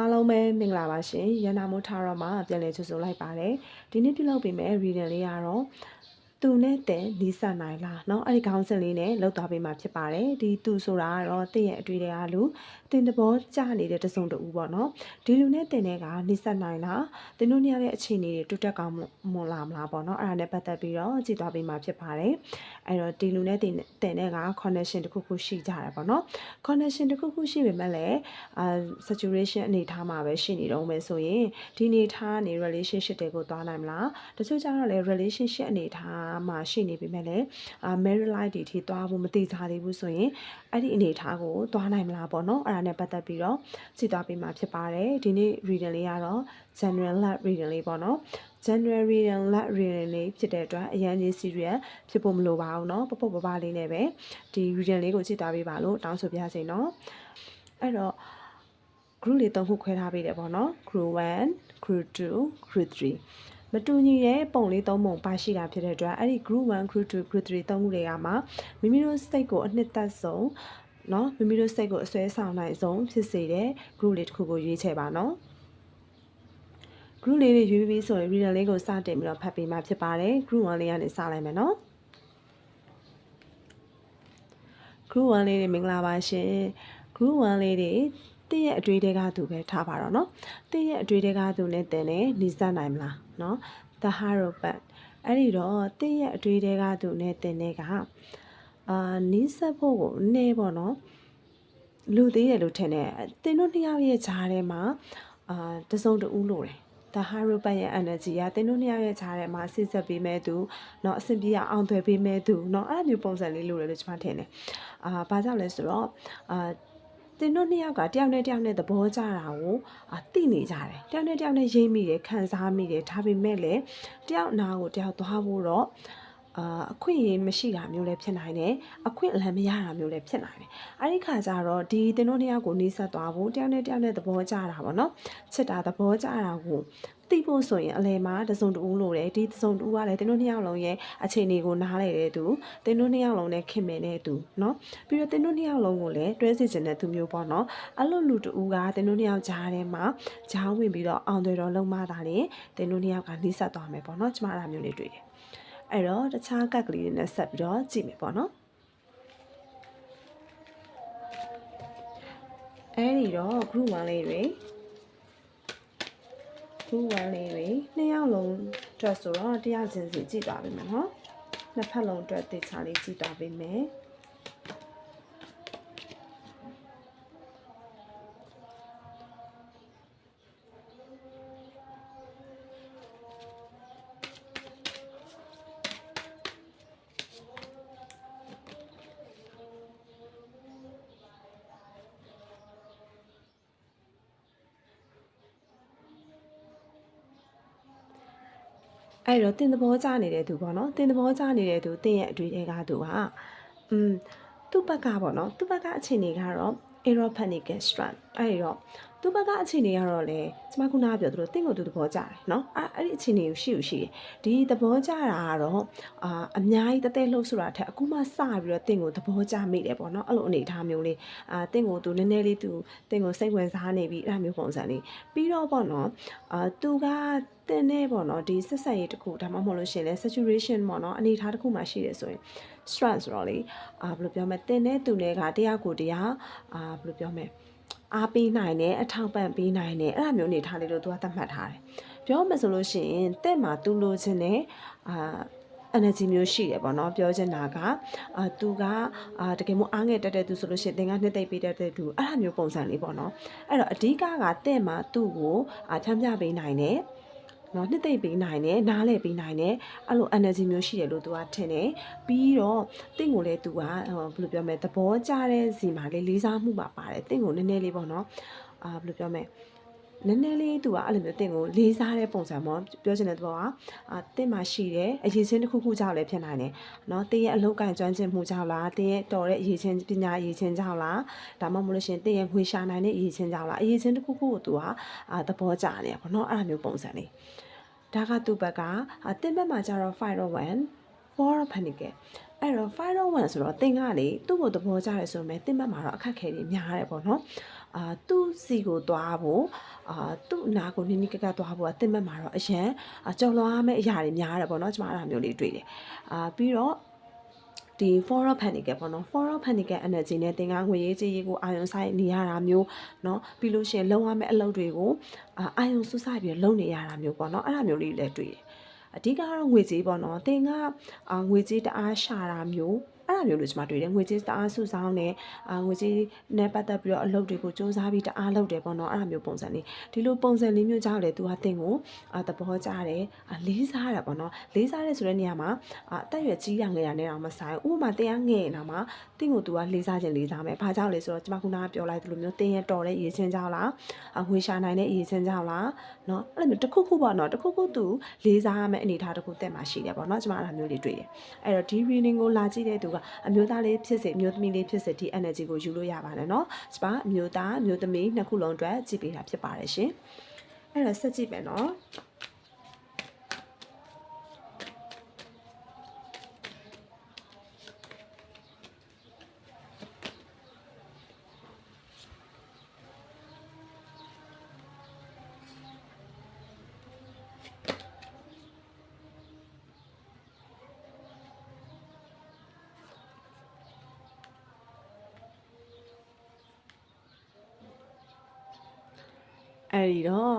အားလုံးပဲမင်္ဂလာပါရှင်ရန်နာမိုးထားတော့မှပြန်လည်ကြိုဆိုလိုက်ပါတယ်ဒီနေ့ပြုလုပ်ပေးမယ် reading လေးကတော့ သူနဲ့တဲ့နီးစပ်နိုင်လားเนาะအဲ့ဒီခေါင်းစဉ်လေးနဲ့လောက်သွားပေးမှာဖြစ်ပါတယ်ဒီသူဆိုတာကတော့တင့်ရဲ့အတွေ့အကြုံလူတင်တဘောကြနေတဲ့တစုံတူပေါ့เนาะဒီလူနဲ့တင်တဲ့ကနီးစပ်နိုင်လားတင်တို့နှစ်ယောက်ရဲ့အခြေအနေတွေတိုးတက်ကောင်းမွန်လာမလားပေါ့เนาะအဲ့ဒါနဲ့ပတ်သက်ပြီးတော့ကြည့်သွားပေးမှာဖြစ်ပါတယ်အဲ့တော့ဒီလူနဲ့တင်တင်တဲ့က connection တစ်ခုခုရှိကြတယ်ပေါ့เนาะ connection တစ်ခုခုရှိပေမဲ့လည်းအာ saturation အနေထားမှာပဲရှိနေတော့မယ်ဆိုရင်ဒီအနေထားနေ relationship တွေကိုသွားနိုင်မလားတချို့ကျတော့လည်း relationship အနေထား မှာရှိနေပေမဲ့လည်းအာ married life တွေထိသွားဖို့မတိကျသေးဘူးဆိုရင်အဲ့ဒီအနေထားကိုသွားနိုင်မလားပေါ့နော်အဲ့ဒါနဲ့ပတ်သက်ပြီးတော့ကြည့်သွားပေးမှာဖြစ်ပါတယ်ဒီနေ့ reading လေးကတော့ general lab reading လေးပေါ့နော် January reading lab reading လေးဖြစ်တဲ့အတွက်အရင်ကြီး serious ဖြစ်ဖို့မလိုပါဘူးเนาะပပပပလေးနဲ့ပဲဒီ reading လေးကိုကြည့်သွားပေးပါလို့တောင်းဆိုပြစေเนาะအဲ့တော့ group လေးသုံးခုခွဲထားပေးတယ်ပေါ့နော် group 1 group 2 group 3 မတူညီတဲ့ပုံလေးသုံးပုံပါရှိတာဖြစ်တဲ့အတွက်အဲ့ဒီ group 1 group 2 group 3သုံးခုတွေကမှမိမိတို့စိတ်ကိုအနှစ်သက်ဆုံးเนาะမိမိတို့စိတ်ကိုအစွဲဆောင်နိုင်ဆုံးဖြစ်စေတဲ့ group လေးတစ်ခုကိုရွေးချယ်ပါเนาะ group လေးတွေရွေးပြီးဆိုရင် reader လေးကိုစတင်ပြီးတော့ဖတ်ပေးမှဖြစ်ပါတယ် group 1လေးကနေစလိုက်မယ်เนาะ group 1လေးတွေမင်္ဂလာပါရှင် group 1လေးတွေတင့်ရဲ့အတွေ့တွေကသူပဲထားပါတော့เนาะတင့်ရဲ့အတွေ့တွေကသူနဲ့တင်နေနေစနိုင်မလား เนาะ the haropat အဲ့ဒီတော့တင့်ရဲ့အတွေ့တွေကသူနဲ့တင်တဲ့ကအာနီးစပ်ဖို့ကိုနည်းပေါ့နော်လူသေးတယ်လို့ထင်တယ်တင်တို့နှစ်ယောက်ရဲ့ဂျားထဲမှာအာတစုံတူးလို့တယ် the haropat ရဲ့ energy ကတင်တို့နှစ်ယောက်ရဲ့ဂျားထဲမှာဆစ်ဆက်ပေးမဲ့သူเนาะအဆင်ပြေအောင်သွယ်ပေးမဲ့သူเนาะအဲ့လိုမျိုးပုံစံလေးလို့လည်းကျွန်မထင်တယ်အာဘာကြောင့်လဲဆိုတော့အာ တင်တို့နှစ်ယောက်ကတယောက်နဲ့တယောက်နဲ့သဘောကျတာကိုအာသိနေကြတယ်တယောက်နဲ့တယောက်နဲ့ရိပ်မိတယ်ခံစားမိတယ်ဒါပေမဲ့လည်းတယောက်နာကိုတယောက်သွားဖို့တော့အာအခွင့်အရေးမရှိတာမျိုးလည်းဖြစ်နိုင်တယ်အခွင့်အလမ်းမရတာမျိုးလည်းဖြစ်နိုင်တယ်အဲ့ဒီခါကျတော့ဒီတင်တို့နှစ်ယောက်ကိုနှိစက်သွားဖို့တယောက်နဲ့တယောက်နဲ့သဘောကျတာပေါ့နော်ချစ်တာသဘောကျတာကို သိဖို့ဆိုရင်အလဲမှာတစုံတူလို့တယ်ဒီတစုံတူကလည်းတင်းတို့နှစ်ယောက်လုံးရဲ့အခြေအနေကိုနားလဲတဲ့သူတင်းတို့နှစ်ယောက်လုံးနဲ့ခင်မင်တဲ့သူเนาะပြီးတော့တင်းတို့နှစ်ယောက်လုံးကိုလည်းတွဲစီခြင်းတဲ့သူမျိုးပေါ့เนาะအဲ့လိုလူတူကတင်းတို့နှစ်ယောက်ကြားထဲမှာဂျားဝင်ပြီးတော့အောင်တွေတော့လုံးမတာလေတင်းတို့နှစ်ယောက်ကနှိစက်သွားမယ်ပေါ့เนาะကျမအဲ့ဒါမျိုးလေးတွေ့တယ်အဲ့တော့တခြားကက်ကလေးတွေနဲ့ဆက်ပြီးတော့ကြည့်မယ်ပေါ့เนาะအဲ့ဒီတော့ group 1လေးတွေ group 1လေးတွေနှစ်ယောက်လုံးအတွက်ဆိုတော့တရားချင်းစီကြည့်သွားပြီမယ်နော်နှစ်ဖက်လုံးအတွက်တေချာလေးကြည့်သွားပြီမယ် အဲ့တော့တင်သဘောကျနေတဲ့သူပေါ့နော်တင်သဘောကျနေတဲ့သူတင်ရဲ့အတွေ့အကြုံကသူကอืมသူ့ဘက်ကပေါ့နော်သူ့ဘက်ကအခြေအနေကတော့ aeropanic strength အဲ့ဒီတော့ သူ့ဘက်ကအခြေအနေကတော့လေကျမခုနကပြောသလိုတင့်ကိုသူသဘောကျတယ်နော်အဲ့အဲ့ဒီအခြေအနေကိုရှိอยู่ရှိတယ်ဒီသဘောကျတာကတော့အာအများကြီးတဲတဲလှုပ်ဆိုတာထက်အခုမှစပြီးတော့တင့်ကိုသဘောကျမိတယ်ပေါ့နော်အဲ့လိုအနေအထားမျိုးလေးအာတင့်ကိုသူနည်းနည်းလေးသူတင့်ကိုစိတ်ဝင်စားနေပြီအဲ့လိုမျိုးပုံစံလေးပြီးတော့ပေါ့နော်အာသူကတင်နေပေါ့နော်ဒီဆက်ဆက်ရေးတစ်ခုဒါမှမဟုတ်လို့ရှင်လဲ saturation ပေါ့နော်အနေထားတစ်ခုမှရှိတယ်ဆိုရင် strength ဆိုတော့လေအာဘယ်လိုပြောမလဲတင်နေသူတွေကတရားကိုတရားအာဘယ်လိုပြောမလဲ အားပေးနိုင်တယ်အထောက်ပံ့ပေးနိုင်တယ်အဲ့လိုမျိုးအနေထားလေးလို့သူကသတ်မှတ်ထားတယ်ပြောမှဆိုလို့ရှိရင်တဲ့မှာသူလိုချင်တဲ့အာ energy မျိုးရှိတယ်ပေါ့နော်ပြောချင်တာကအာသူကအာတကယ်မို့အားငယ်တက်တဲ့သူဆိုလို့ရှိရင်သင်ကနှစ်သိမ့်ပေးတတ်တဲ့သူအဲ့လိုမျိုးပုံစံလေးပေါ့နော်အဲ့တော့အဓိကကတဲ့မှာသူ့ကိုအာချမ်းပြပေးနိုင်တယ် နော်နှစ်သိမ့်ပေးနိုင်တယ်နားလဲပေးနိုင်တယ်အဲ့လို energy မျိုးရှိတယ်လို့သူကထင်တယ်ပြီးတော့တင့်ကိုလည်းသူကဟိုဘယ်လိုပြောမလဲသဘောကျတဲ့စီမှာလေးလေးစားမှုပါပါတယ်တင့်ကိုနည်းနည်းလေးပေါ့နော်အာဘယ်လိုပြောမလဲ နည်းနည်းလေးသူကအဲ့လိုမျိုးတင့်ကိုလေးစားတဲ့ပုံစံပေါ့ပြောချင်တဲ့သဘောကအာတင့်မှာရှိတဲ့အရေးချင်းတစ်ခုခုကြောင့်လည်းဖြစ်နိုင်တယ်နော်တင့်ရဲ့အလုပ်ကန်ကျွမ်းကျင်မှုကြောင့်လားတင့်ရဲ့တော်တဲ့အရေးချင်းပညာအရေးချင်းကြောင့်လားဒါမှမဟုတ်လို့ရှင်တင့်ရဲ့ငွေရှာနိုင်တဲ့အရေးချင်းကြောင့်လားအရေးချင်းတစ်ခုခုကိုသူကအာသဘောကျနေပေါ့နော်အဲ့လိုမျိုးပုံစံလေးဒါကသူ့ဘက်ကတင့်ဘက်မှာကျတော့ Fire 1 Four of Pentacle အဲ့တော့ Fire 1ဆိုတော့တင်ကလေသူ့ကိုသဘောကျရဲဆိုမဲ့တင်ဘက်မှာတော့အခက်ခဲတွေများတယ်ပေါ့နော် အာသူ့စီကိုသွားဖို့အာသူ့အနာကိုနိနိကကသွားဖို့ကတင်မဲ့မှာတော့အရန်အာကြော်လွားရမယ့်အရာတွေများတယ်ပေါ့နော်ကျမအဲ့ဒါမျိုးလေးတွေ့တယ်အာပြီးတော့ဒီ forum panic ပေါ့နော် forum panic energy နဲ့သင်္ကန်းငွေရေးကြေးရေးကိုအာယုံဆိုင်နေရတာမျိုးเนาะပြီးလို့ရှိရင်လုံရမယ့်အလုပ်တွေကိုအာအာယုံစူးစိုက်ပြီးလုံနေရတာမျိုးပေါ့နော်အဲ့ဒါမျိုးလေးလည်းတွေ့တယ်အဓိကကတော့ငွေကြေးပေါ့နော်သင်ကအာငွေကြေးတအားရှာတာမျိုး အဲ့ဒါမျိုးလို့ကျွန်မတွေ့တယ်ငွေကြေးတအားစုဆောင်းနေအာငွေကြေးနဲ့ပတ်သက်ပြီးတော့အလုပ်တွေကိုစူးစမ်းပြီးတအားလုပ်တယ်ပေါ့နော်အဲ့ဒါမျိုးပုံစံလေးဒီလိုပုံစံလေးမျိုးကြောင့်လေသူကတင်ကိုအာသဘောကျတယ်အာလေးစားတယ်ပေါ့နော်လေးစားတယ်ဆိုတဲ့နေရာမှာအာအသက်အရွယ်ကြီးရငယ်ရနေတာမဆိုင်ဥပမာတင်ကငယ်နေတာမှာတင်ကိုသူကလေးစားခြင်းလေးစားမယ်ဘာကြောင့်လဲဆိုတော့ကျွန်မခုနကပြောလိုက်သလိုမျိုးတင်ရတော်တဲ့ရည်ချင်းကြောင့်လားအငွေရှာနိုင်တဲ့ရည်ချင်းကြောင့်လားနော်အဲ့လိုမျိုးတစ်ခုခုပေါ့နော်တစ်ခုခုသူလေးစားရမယ့်အနေအထားတစ်ခုတက်မှရှိတယ်ပေါ့နော်ကျွန်မအဲ့ဒါမျိုးလေးတွေ့တယ်အဲ့တော့ဒီ reading ကိုလာကြည့်တဲ့သူကအမျိုးသားလေးဖြစ်စေအမျိုးသမီးလေးဖြစ်စေဒီ energy ကိုယူလို့ရပါတယ်နော်စပါအမျိုးသားအမျိုးသမီးနှစ်ခုလုံးအတွက်ကြည့်ပေးတာဖြစ်ပါတယ်ရှင်အဲ့တော့ဆက်ကြည့်မယ်နော် အဲ့ဒီတော့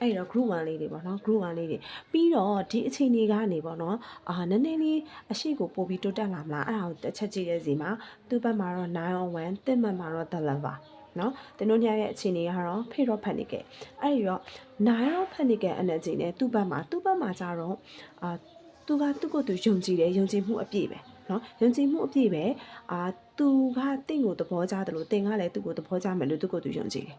အဲ့တော့ group 1လေးတွေပေါ့နော် group 1လေးတွေပြီးတော့ဒီအချိန်တွေကနေပေါ့နော်အာနည်းနည်းလေးအရှိကိုပို့ပြီးတိုးတက်လာမလားအဲ့ဒါကိုတစ်ချက်ကြည့်တဲ့စီမှာသူ့ဘက်မှာတော့9 on 1တစ်ဘက်မှာတော့ the level နော်တင်တို့ညရဲ့အခြေအနေကတော့ဖေရောဖက်နေကဲအဲ့ဒီတော့9ရောဖက်နေကဲ energy နဲ့သူ့ဘက်မှာသူ့ဘက်မှာကြတော့အာသူကသူ့ကိုယ်သူယုံကြည်တယ်ယုံကြည်မှုအပြည့်ပဲနော်ယုံကြည်မှုအပြည့်ပဲအာသူကတင့်ကိုသဘောကျတယ်လို့တင်ကလည်းသူ့ကိုသဘောကျမယ်လို့သူ့ကိုယ်သူယုံကြည်တယ်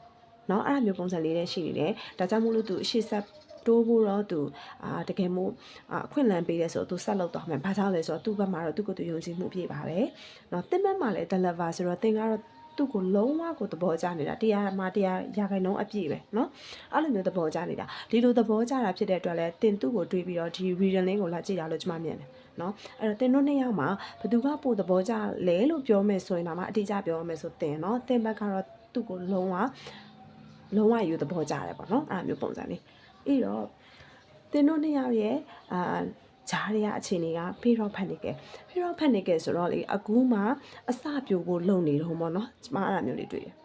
เนาะအဲ့ဒါမျိုးပုံစံလေးနဲ့ရှိနေတယ်ဒါကြောင့်မို့လို့သူအရှိဆက်တိုးဖို့တော့သူအာတကယ်မို့အခွင့်လန်းပေးတယ်ဆိုတော့သူဆက်လုပ်သွားမယ်ဘာကြောင့်လဲဆိုတော့သူ့ဘက်မှာတော့သူ့ကိုယ်သူယုံကြည်မှုပြည့်ပါပဲเนาะတင်ဘက်မှာလည်း deliver ဆိုတော့တင်ကတော့သူ့ကိုလုံးဝကိုသဘောကျနေတာတရားမှာတရားရာခိုင်နှုန်းအပြည့်ပဲเนาะအဲ့လိုမျိုးသဘောကျနေတာဒီလိုသဘောကျတာဖြစ်တဲ့အတွက်လည်းတင်သူ့ကိုတွေးပြီးတော့ဒီ reading လေးကိုလာကြည့်တာလို့ကျွန်မမြင်တယ်နော်အဲ့တော့တင်တို့နှစ်ယောက်မှာဘသူကပို့သဘောကျလဲလို့ပြောမယ်ဆိုရင်တော့မှအတိအကျပြောရမယ်ဆိုတင်နော်တင်ဘက်ကတော့သူ့ကိုလုံးဝ လုံးဝယူသဘောကျတယ်ပေါ့နော်အဲ့လိုမျိုးပုံစံလေးအဲ့တော့တင်တို့နှစ်ယောက်ရဲ့အာဂျားရအခြေအနေကဖေရောဖက်နေကဲဖေရောဖက်နေကဲဆိုတော့လေအခုမှအစပြို့ဖို့လုံနေတော့ပေါ့နော်ကျမအဲ့လိုမျိုးလေးတွေ့တယ်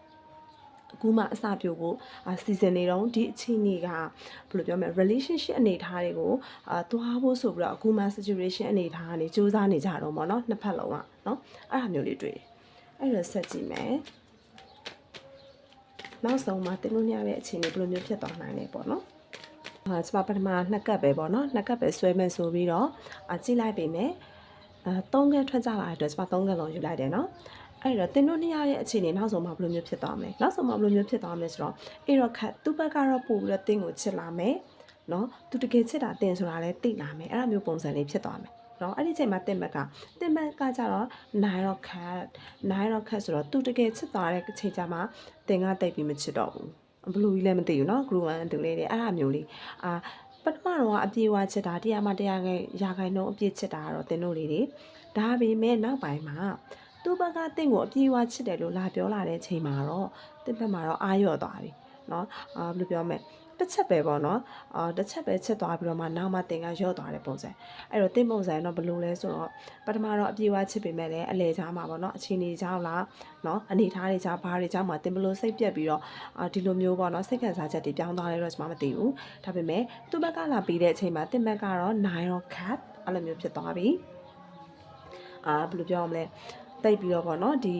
အခုမှအစပြို့ဖို့အာစီဇန်နေတော့ဒီအချိန်ကြီးကဘယ်လိုပြောမလဲ relationship အနေအထားတွေကိုအာသွားဖို့ဆိုပြီးတော့အခုမှ situation အနေအထားကနေစူးစမ်းနေကြတော့ပေါ့နော်နှစ်ဖက်လုံးကနော်အဲ့ဒါမျိုးလေးတွေ့တယ်အဲ့တော့ဆက်ကြည့်မယ် နောက်ဆုံးမှာတင်လို့ရတဲ့အခြေအနေဘယ်လိုမျိုးဖြစ်သွားနိုင်လဲပေါ့နော်အာကျမပထမနှစ်ကပ်ပဲပေါ့နော်နှစ်ကပ်ပဲဆွဲမယ်ဆိုပြီးတော့အာကြည့်လိုက်ပြီမယ်အာသုံးကက်ထွက်ကြလာတဲ့အတွက်ကျမသုံးကက်လုံးယူလိုက်တယ်နော်အဲ့တော့တင်တို့နှစ်ယောက်ရဲ့အခြေအနေနောက်ဆုံးမှာဘယ်လိုမျိုးဖြစ်သွားမလဲနောက်ဆုံးမှာဘယ်လိုမျိုးဖြစ်သွားမလဲဆိုတော့အဲ့တော့ခတ်သူ့ဘက်ကတော့ပို့ပြီးတော့တင်းကိုချစ်လာမယ်နော်သူတကယ်ချစ်တာတင်ဆိုတာလည်းသိလာမယ်အဲ့လိုမျိုးပုံစံလေးဖြစ်သွားမယ် နော်အဲ့ဒီချိန်မှာတင်ဘက်ကတင်ဘက်ကကြတော့9 rock cat 9 rock cat ဆိုတော့သူတကယ်ချစ်သွားတဲ့ချိန်ကြမှာတင်ကတိတ်ပြီးမချစ်တော့ဘူးဘလူးကြီးလည်းမသိဘူးเนาะ group 1တူလေးတွေအဲ့ဒါမျိုးလေးအာပထမတော့အပြေဝချစ်တာတရားမှတရားခိုင်ရာခိုင်နှုန်းအပြည့်ချစ်တာကတော့တင်တို့လေးတွေဒါပေမဲ့နောက်ပိုင်းမှာသူ့ဘက်ကတင့်ကိုအပြေဝချစ်တယ်လို့လာပြောလာတဲ့ချိန်မှာတော့တင့်ဘက်မှာတော့အာရော့သွားပြီเนาะအာဘယ်လိုပြောမလဲ တစ်ချက်ပဲပေါ့နော်အာတစ်ချက်ပဲချက်သွားပြီးတော့မှနောက်မှတင်ကရော့သွားတဲ့ပုံစံအဲ့တော့တင်ပုံစံတော့ဘယ်လိုလဲဆိုတော့ပထမတော့အပြေဝချစ်ပေမဲ့လည်းအလဲချားမှာပေါ့နော်အချင်းကြီးချောင်းလားနော်အနေထားတွေချားဘားတွေချားမှာတင်ဘလို့စိတ်ပြက်ပြီးတော့အာဒီလိုမျိုးပေါ့နော်စိတ်ခံစားချက်တွေပြောင်းသွားတယ်တော့ကျွန်မမသိဘူးဒါပေမဲ့သူ့ဘက်ကလာပြီးတဲ့အချိန်မှာတင်ဘက်ကတော့9 rock cat အဲ့လိုမျိုးဖြစ်သွားပြီအာဘယ်လိုပြောရမလဲတိတ်ပြီးတော့ပေါ့နော်ဒီ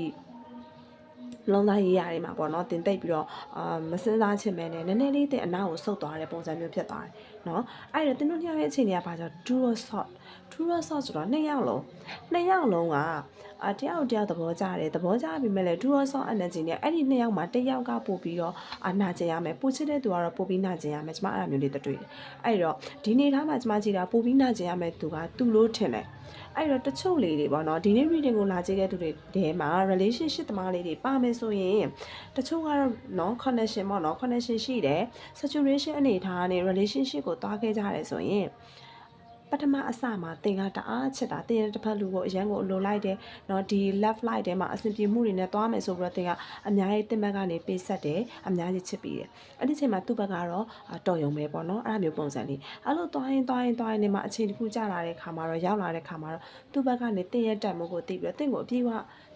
လုံးသားရေးရတယ်မှာပေါ့နော်တင်တိတ်ပြီးတော့အာမစင်းစားချင်မဲနဲ့နည်းနည်းလေးတင်အနာကိုဆုတ်သွားတဲ့ပုံစံမျိုးဖြစ်သွားတယ်နော်အဲ့ဒါတင်တို့ညရဲ့အခြေအနေကဘာကြောင့် dual shot dual shot ဆိုတော့နှစ်ယောက်လုံးနှစ်ယောက်လုံးကအတယောက်တယောက်သဘောကျတယ်သဘောကျပြီမဲ့လေ dual shot energy နဲ့အဲ့ဒီနှစ်ယောက်မှာတစ်ယောက်ကပို့ပြီးတော့အနာကျင်ရမယ်ပို့ချစ်တဲ့သူကတော့ပို့ပြီးနာကျင်ရမယ်ကျမအဲ့လိုမျိုးလေးတွေ့တယ်အဲ့တော့ဒီနေ့ထားမှာကျမကြည့်တာပို့ပြီးနာကျင်ရမယ်သူကသူ့လို့ထင်တယ် အဲ့တော့တချို့လေးတွေပေါ့နော်ဒီနေ့ reading ကိုလာကြည့်တဲ့သူတွေတဲမှာ relationship သမားလေးတွေပါမယ်ဆိုရင်တချို့ကတော့နော် connection ပေါ့နော် connection ရှိတယ် saturation အနေထားနဲ့ relationship ကိုတွားခဲ့ကြရတယ်ဆိုရင် ပထမအစမှာသင်ကတအားချစ်တာသင်ရဲ့တစ်ဖက်လူကိုအရန်ကိုလိုလိုက်တယ်เนาะဒီ left light ထဲမှာအဆင်ပြေမှုတွေနဲ့သွားမယ်ဆိုပြီးတော့သင်ကအများကြီးသင်ဘက်ကနေပေးဆက်တယ်အများကြီးချစ်ပြီးတယ်အဲ့ဒီချိန်မှာသူ့ဘက်ကတော့အာတော်ရုံပဲပေါ့နော်အဲ့လိုမျိုးပုံစံလေးအဲ့လိုသွားရင်သွားရင်သွားရင်ဒီမှာအချိန်တစ်ခုကြာလာတဲ့ခါမှာတော့ရောက်လာတဲ့ခါမှာတော့သူ့ဘက်ကနေသင်ရဲ့တက်မှုကိုသိပြီးတော့သင်ကိုအပြည့်အဝ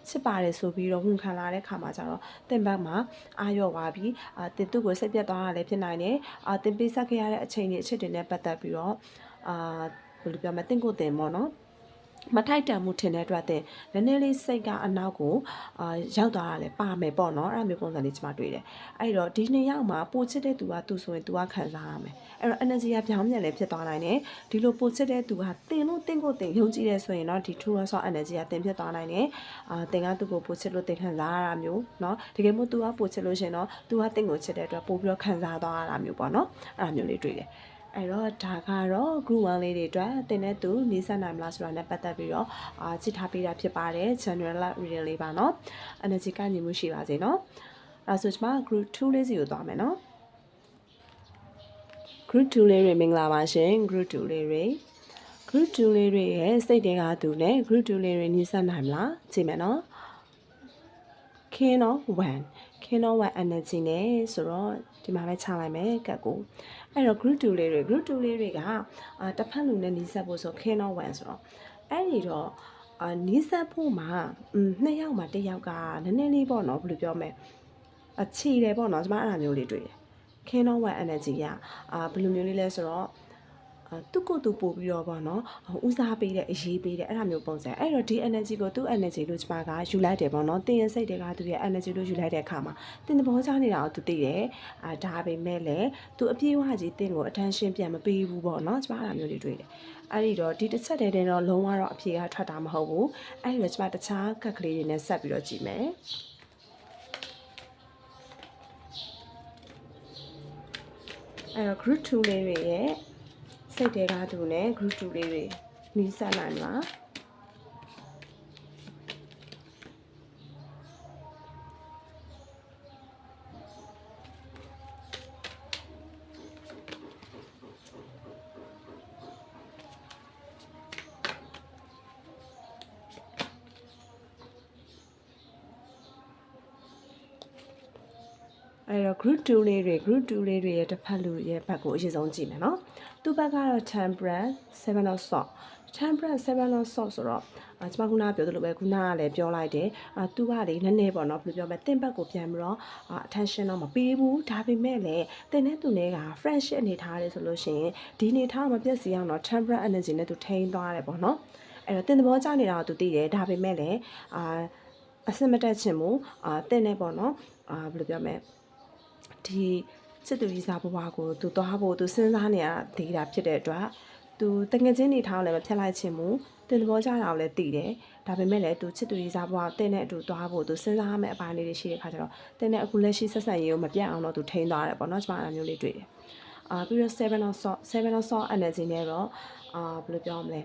ချစ်ပါတယ်ဆိုပြီးတော့ဝန်ခံလာတဲ့ခါမှာကျတော့တင်ဘက်မှာအာရော့သွားပြီးအာတင်သူ့ကိုစိတ်ပြတ်သွားတာလည်းဖြစ်နိုင်တယ်အာတင်ပေးဆက်ခဲ့ရတဲ့အချိန်တွေအချက်တွေနဲ့ပတ်သက်ပြီးတော့ အာဘယ်လိုပြောမလဲတင့်ကိုတင်ပေါ့နော်မထိုက်တန်မှုထင်တဲ့အတွက်တဲ့နည်းနည်းလေးစိတ်ကအနောက်ကိုအာရောက်သွားတာလည်းပါမယ်ပေါ့နော်အဲ့လိုမျိုးပုံစံလေးကျွန်မတွေ့တယ်အဲ့တော့ဒီနှစ်ယောက်မှာပိုချစ်တဲ့သူကသူဆိုရင် तू ကခံစားရမယ်အဲ့တော့ energy ကပြောင်းပြန်လည်းဖြစ်သွားနိုင်တယ်ဒီလိုပိုချစ်တဲ့သူကတင်လို့တင့်ကိုတင်ယုံကြည်တယ်ဆိုရင်တော့ဒီ true source energy ကတင်ဖြစ်သွားနိုင်တယ်အာတင်ကသူ့ကိုပိုချစ်လို့တင်ခံစားရတာမျိုးနော်တကယ်မို့ तू ကပိုချစ်လို့ရှင်တော့ तू ကတင့်ကိုချစ်တဲ့အတွက်ပိုပြီးတော့ခံစားသွားရတာမျိုးပေါ့နော်အဲ့လိုမျိုးလေးတွေ့တယ် အဲ့တော့ဒါကတော့ group 1လေးတွေအတွက်တင်တဲ့သူနေဆက်နိုင်မလားဆိုတာနဲ့ပတ်သက်ပြီးတော့အာချစ်ထားပေးတာဖြစ်ပါတယ် general reading လေးပါเนาะ energy ကညီမှုရှိပါစေเนาะအဲ့ဆိုကျွန်မ group 2လေးစီကိုသွားမယ်เนาะ group 2လေးတွေမင်္ဂလာပါရှင် group 2လေးတွေ group 2လေးတွေရဲ့စိတ်တွေကသူနဲ့ group 2လေးတွေညီဆက်နိုင်မလားကြည့်မယ်เนาะ king of one king of one energy နဲ့ဆိုတော့ဒီမှာပဲချလိုက်မယ်ကတ်ကို အဲ့တော့ group 2လေးတွေ group 2လေးတွေကအာတစ်ဖက်လူနဲ့ညီဆက်ဖို့ဆို king of one ဆိုတော့အဲ့ဒီတော့အာနီးစပ်ဖို့မှာอืมနှစ်ယောက်မှာတစ်ယောက်ကနည်းနည်းလေးပေါ့နော်ဘယ်လိုပြောမလဲအခြေတယ်ပေါ့နော်ကျွန်မအဲ့လိုမျိုးလေးတွေ့တယ် king of one energy ကအာဘယ်လိုမျိုးလေးလဲဆိုတော့အာ သူ့ကိုယ်သူပို့ပြီးတော့ပေါ့နော်ဦးစားပေးတဲ့အရေးပေးတဲ့အဲ့လိုမျိုးပုံစံအဲ့တော့ဒီ energy ကိုသူ့ energy လို့ကျွန်မကယူလိုက်တယ်ပေါ့နော်တင်းရဲ့စိတ်တွေကသူရဲ့ energy လို့ယူလိုက်တဲ့အခါမှာတင်းသဘောကျနေတာကိုသူသိတယ်အာဒါပေမဲ့လည်းသူအပြည့်အဝကြီးတင်းကို attention ပြန်မပေးဘူးပေါ့နော်ကျွန်မအဲ့လိုမျိုးလေးတွေ့တယ်အဲ့ဒီတော့ဒီတစ်ချက်တည်းတည်းတော့လုံးဝတော့အဖြေကထွက်တာမဟုတ်ဘူးအဲ့ဒီတော့ကျွန်မတခြားကတ်ကလေးတွေနဲ့ဆက်ပြီးတော့ကြည့်မယ်အဲ့တော့ group 2လေးတွေရဲ့ စိတ်တွေကသူနဲ့ group 2လေးတွေနီးစပ်နိုင်မလားအဲ့တော့ group 2လေးတွေ group 2လေးတွေရဲ့တစ်ဖက်လူရဲ့ဘက်ကိုအရင်ဆုံးကြည့်မယ်နော် သူ့ဘက်ကတော့ temperance 7 of salt temperance 7 of salt ဆိုတော့အကျွန်မခုနကပြောသလိုပဲခုနကလည်းပြောလိုက်တယ်အသူကလေနည်းနည်းပေါ့နော်ဘယ်လိုပြောမလဲတင့်ဘက်ကိုပြန်ပြီးတော့ attention တော့မပေးဘူးဒါပေမဲ့လည်းတင်တဲ့သူတွေက friendship အနေထားတယ်ဆိုလို့ရှိရင်ဒီအနေထားမပြတ်စီအောင်တော့ temperance energy နဲ့သူထိန်းသွားတယ်ပေါ့နော်အဲ့တော့တင်သဘောကျနေတာကိုသူသိတယ်ဒါပေမဲ့လည်းအာအစမတက်ချင်ဘူးအာတင်နေပေါ့နော်အာဘယ်လိုပြောမလဲဒီ စစ်သူကြီးစားဘဝကိုသူသွားဖို့သူစဉ်းစားနေရဒေတာဖြစ်တဲ့အတွက်သူတငယ်ချင်းနေထားလည်းမဖြတ်လိုက်ချင်ဘူးတင်သဘောကျတာကိုလည်းသိတယ်ဒါပေမဲ့လည်းသူချစ်သူကြီးစားဘဝတင်းတဲ့အတူသွားဖို့သူစဉ်းစားရမယ့်အပိုင်းလေးတွေရှိတဲ့ခါကျတော့တင်းတဲ့အခုလက်ရှိဆက်ဆံရေးကိုမပြတ်အောင်တော့သူထိန်းသွားတယ်ပေါ့နော်ကျွန်မအဲ့လိုမျိုးလေးတွေ့တယ်အာပြီးတော့7 of salt 7 of salt energy နဲ့တော့အာဘယ်လိုပြောမလဲ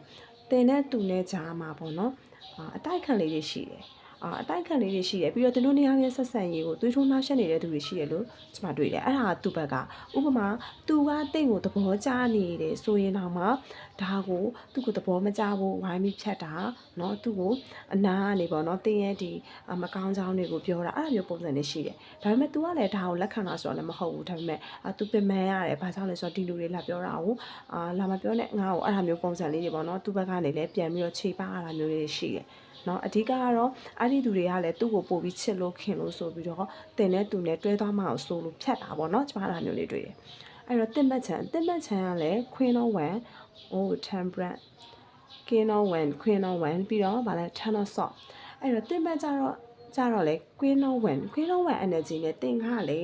တင်တဲ့သူနဲ့ကြားမှာပေါ့နော်အာအတိုက်ခံလေးတွေရှိတယ် အာအတိုက်ခံလေးတွေရှိတယ်ပြီးတော့သူတို့နေရာရဲ့ဆက်ဆံရေးကိုသွေးထိုးနှောက်ယှက်နေတဲ့သူတွေရှိတယ်လို့ကျွန်မတွေ့တယ်အဲ့ဒါကသူ့ဘက်ကဥပမာသူကတင့်ကိုသဘောကျနေတယ်ဆိုရင်တော့မှဒါကိုသူ့ကိုသဘောမကျဘူးဝိုင်းပြီးဖြတ်တာเนาะသူ့ကိုအနာကနေပေါ့เนาะတင်းရဲ့ဒီမကောင်းကြောင်းတွေကိုပြောတာအဲ့လိုမျိုးပုံစံလေးရှိတယ်ဒါပေမဲ့ तू ကလည်းဒါကိုလက်ခံတာဆိုတော့လည်းမဟုတ်ဘူးဒါပေမဲ့ तू ပင်ပန်းရတယ်ဘာကြောင့်လဲဆိုတော့ဒီလူတွေလာပြောတာကိုအာလာမပြောနဲ့ငါ့ကိုအဲ့လိုမျိုးပုံစံလေးတွေပေါ့เนาะသူ့ဘက်ကနေလည်းပြန်ပြီးတော့ခြေပါရတာမျိုးတွေရှိတယ် နော်အဓိကကတော့အဲ့ဒီသူတွေကလည်းသူ့ကိုပို့ပြီးချစ်လို့ခင်လို့ဆိုပြီးတော့တင်တဲ့သူနဲ့တွဲသွားမှအောင်ဆိုလို့ဖြတ်တာပေါ့နော်ကျွန်မအဲ့လိုမျိုးလေးတွေ့တယ်အဲ့တော့တင်မက်ချန်တင်မက်ချန်ကလည်း Queen of One ဟို Temperance King of One Queen of One ပြီးတော့ဗာလဲ Ten of Swords အဲ့တော့တင်မက်ကြတော့ကြတော့လေ Queen of One Queen of One energy နဲ့တင်ကားလေ